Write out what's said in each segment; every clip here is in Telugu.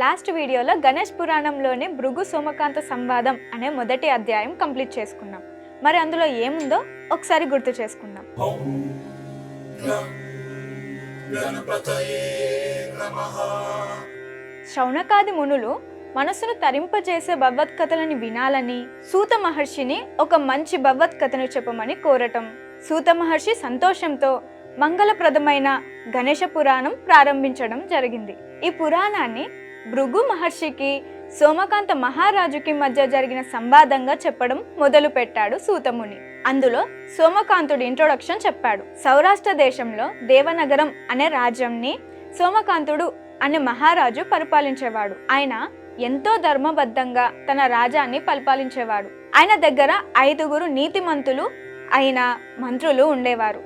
లాస్ట్ వీడియోలో గణేష్ పురాణంలోనే భృగు సోమకాంత సంవాదం అనే మొదటి అధ్యాయం కంప్లీట్ చేసుకున్నాం. మరి అందులో ఏముందో ఒకసారి గుర్తు చేసుకుందాం. శౌనకాది మునులు మనసును తరింపజేసే భగవత్కథలను వినాలని సూత మహర్షిని ఒక మంచి భగవత్కథను చెప్పమని కోరటం. సూత మహర్షి సంతోషంతో మంగళప్రదమైన గణేష పురాణం ప్రారంభించడం జరిగింది. ఈ పురాణాన్ని భృగు మహర్షికి సోమకాంత మహారాజుకి మధ్య జరిగిన సంవాదంగా చెప్పడం మొదలు పెట్టాడు సూతముని. అందులో సోమకాంతుడి ఇంట్రొడక్షన్ చెప్పాడు. సౌరాష్ట్ర దేశంలో దేవనగరం అనే రాజ్యంని సోమకాంతుడు అనే మహారాజు పరిపాలించేవాడు. ఆయన ఎంతో ధర్మబద్ధంగా తన రాజ్యాన్ని పరిపాలించేవాడు. ఆయన దగ్గర ఐదుగురు నీతిమంతులు అయిన మంత్రులు ఉండేవారు.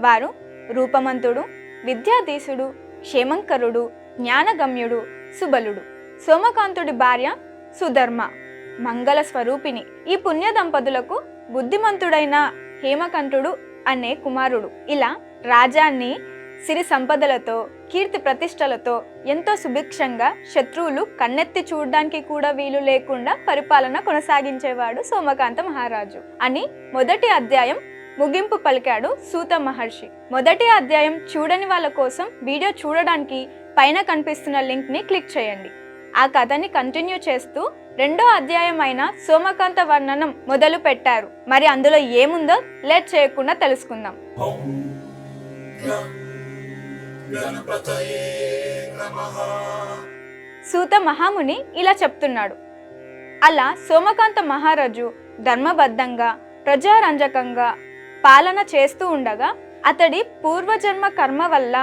వారు రూపమంతుడు విద్యాధీసుడు క్షేమంకరుడు జ్ఞానగమ్యుడు సుబలుడు. సోమకాంతుడి భార్య సుధర్మ. మంగళ స్వరూపిణి. ఈ పుణ్య దంపతులకు బుద్ధిమంతుడైన హేమకంఠుడు అనే కుమారుడు. ఇలా రాజాన్ని సిరి సంపదలతో కీర్తి ప్రతిష్టలతో ఎంతో సుభిక్షంగా శత్రువులు కన్నెత్తి చూడడానికి కూడా వీలు లేకుండా పరిపాలన కొనసాగించేవాడు సోమకాంత మహారాజు అని మొదటి అధ్యాయం ముగింపు పలికాడు సూత మహర్షి. మొదటి అధ్యాయం చూడని వాళ్ళ కోసం వీడియో చూడడానికి పైన కనిపిస్తున్న లింక్ని క్లిక్ చేయండి. ఆ కథని కంటిన్యూ చేస్తూ రెండో అధ్యాయం అయిన సోమకాంత వర్ణనం మొదలు పెట్టారు. మరి అందులో ఏముందో లేట్ చేయకుండా తెలుసుకుందాం. సూత మహాముని ఇలా చెప్తున్నాడు. అలా సోమకాంత మహారాజు ధర్మబద్ధంగా ప్రజారంజకంగా పాలన చేస్తూ ఉండగా అతడి పూర్వజన్మ కర్మ వల్ల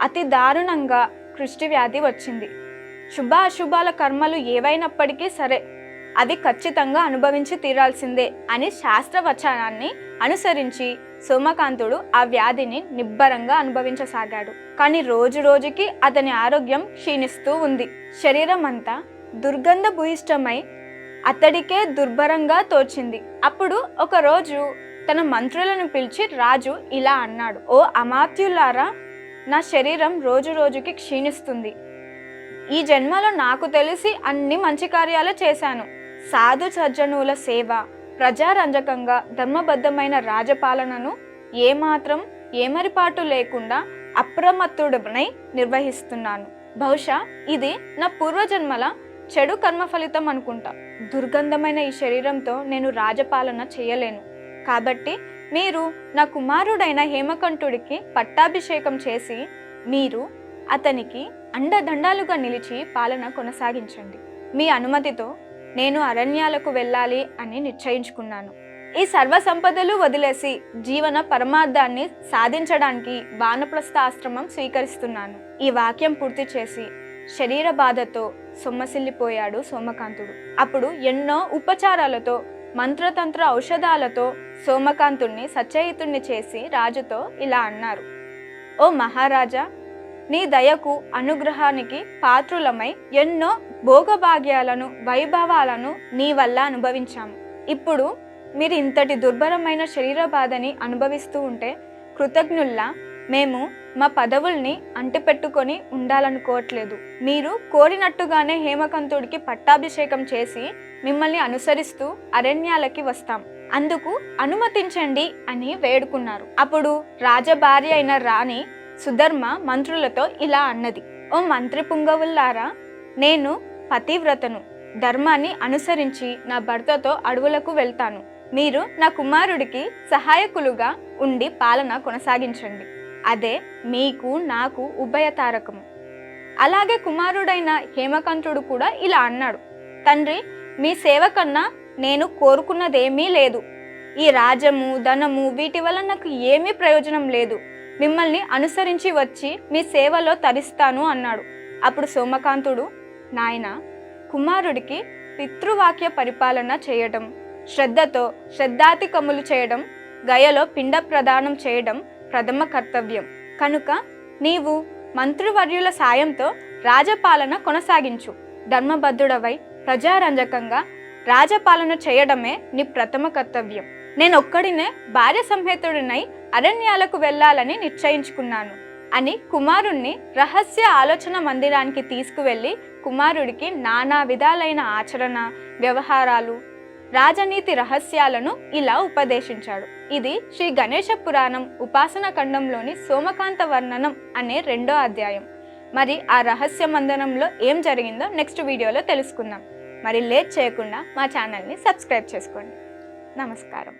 అతి దారుణంగా కృష్టి వ్యాధి వచ్చింది. శుభ అశుభాల కర్మలు ఏవైనప్పటికీ సరే అవి ఖచ్చితంగా అనుభవించి తీరాల్సిందే అని శాస్త్రవచనాన్ని అనుసరించి సోమకాంతుడు ఆ వ్యాధిని నిబ్బరంగా అనుభవించసాగాడు. కానీ రోజు రోజుకి అతని ఆరోగ్యం క్షీణిస్తూ ఉంది. శరీరం అంతా దుర్గంధ భూయిష్టమై అతడికే దుర్భరంగా తోచింది. అప్పుడు ఒకరోజు తన మంత్రులను పిలిచి రాజు ఇలా అన్నాడు. ఓ అమాత్యులారా నా శరీరం రోజు రోజుకి క్షీణిస్తుంది. ఈ జన్మలో నాకు తెలిసి అన్ని మంచి కార్యాలు చేశాను. సాధు సజ్జనుల సేవ ప్రజారంజకంగా ధర్మబద్ధమైన రాజపాలనను ఏమాత్రం ఏమరిపాటు లేకుండా అప్రమత్తుడనై నిర్వహిస్తున్నాను. బహుశా ఇది నా పూర్వజన్మల చెడు కర్మ ఫలితం అనుకుంటా. దుర్గంధమైన ఈ శరీరంతో నేను రాజపాలన చేయలేను. కాబట్టి మీరు నా కుమారుడైన హేమకంఠుడికి పట్టాభిషేకం చేసి మీరు అతనికి అండదండాలుగా నిలిచి పాలన కొనసాగించండి. మీ అనుమతితో నేను అరణ్యాలకు వెళ్ళాలి అని నిశ్చయించుకున్నాను. ఈ సర్వ సంపదలు వదిలేసి జీవన పరమార్థాన్ని సాధించడానికి వానప్రస్థ ఆశ్రమం స్వీకరిస్తున్నాను. ఈ వాక్యం పూర్తి చేసి శరీర బాధతో సొమ్మసిల్లిపోయాడు సోమకాంతుడు. అప్పుడు ఎన్నో ఉపచారాలతో మంత్రతంత్ర ఔషధాలతో సోమకాంతుణ్ణి సచయితుణ్ణి చేసి రాజుతో ఇలా అన్నారు. ఓ మహారాజా నీ దయకు అనుగ్రహానికి పాత్రులమై ఎన్నో భోగభాగ్యాలను వైభవాలను నీ వల్ల అనుభవించాము. ఇప్పుడు మీరు ఇంతటి దుర్భరమైన శరీర బాధని అనుభవిస్తూ ఉంటే కృతజ్ఞుల్లా మేము మా పదవుల్ని అంటిపెట్టుకొని ఉండాలనుకోవట్లేదు. మీరు కోరినట్టుగానే హేమకంతుడికి పట్టాభిషేకం చేసి మిమ్మల్ని అనుసరిస్తూ అరణ్యాలకి వస్తాం. అందుకు అనుమతించండి అని వేడుకున్నారు. అప్పుడు రాజభార్య అయిన రాణి సుధర్మ మంత్రులతో ఇలా అన్నది. ఓ మంత్రి పుంగవుల్లారా నేను పతివ్రతను ధర్మాన్ని అనుసరించి నా భర్తతో అడవులకు వెళ్తాను. మీరు నా కుమారుడికి సహాయకులుగా ఉండి పాలన కొనసాగించండి. అదే మీకు నాకు ఉభయతారకము అలాగే కుమారుడైన హేమకంతుడు కూడా ఇలా అన్నాడు. తండ్రి మీ సేవ కన్నా నేను కోరుకున్నదేమీ లేదు. ఈ రాజము ధనము వీటి వల్ల నాకు ఏమీ ప్రయోజనం లేదు. మిమ్మల్ని అనుసరించి వచ్చి మీ సేవలో తరిస్తాను అన్నాడు. అప్పుడు సోమకాంతుడు నాయన కుమారుడికి పితృవాక్య పరిపాలన చేయడం శ్రద్ధతో శ్రద్ధాతికములు చేయడం గయలో పిండ ప్రదానం చేయడం ప్రథమ కర్తవ్యం. కనుక నీవు మంత్రివర్యుల సాయంతో రాజపాలన కొనసాగించు. ధర్మబద్ధుడవై ప్రజారంజకంగా రాజపాలన చేయడమే నీ ప్రథమ కర్తవ్యం. నేను ఒక్కడినే భార్య సంహితుడినై అరణ్యాలకు వెళ్ళాలని నిశ్చయించుకున్నాను. అని కుమారుణ్ణి రహస్య ఆలోచన మందిరానికి తీసుకువెళ్ళి కుమారుడికి నానా విధాలైన ఆచరణ వ్యవహారాలు రాజనీతి రహస్యాలను ఇలా ఉపదేశించాడు. ఇది శ్రీ గణేష పురాణం ఉపాసన ఖండంలోని సోమకాంత వర్ణనం అనే రెండో అధ్యాయం. మరి ఆ రహస్య మందనంలో ఏం జరిగిందో నెక్స్ట్ వీడియోలో తెలుసుకుందాం. మరి లేట్ చేయకుండా మా ఛానల్ని సబ్స్క్రైబ్ చేసుకోండి. నమస్కారం.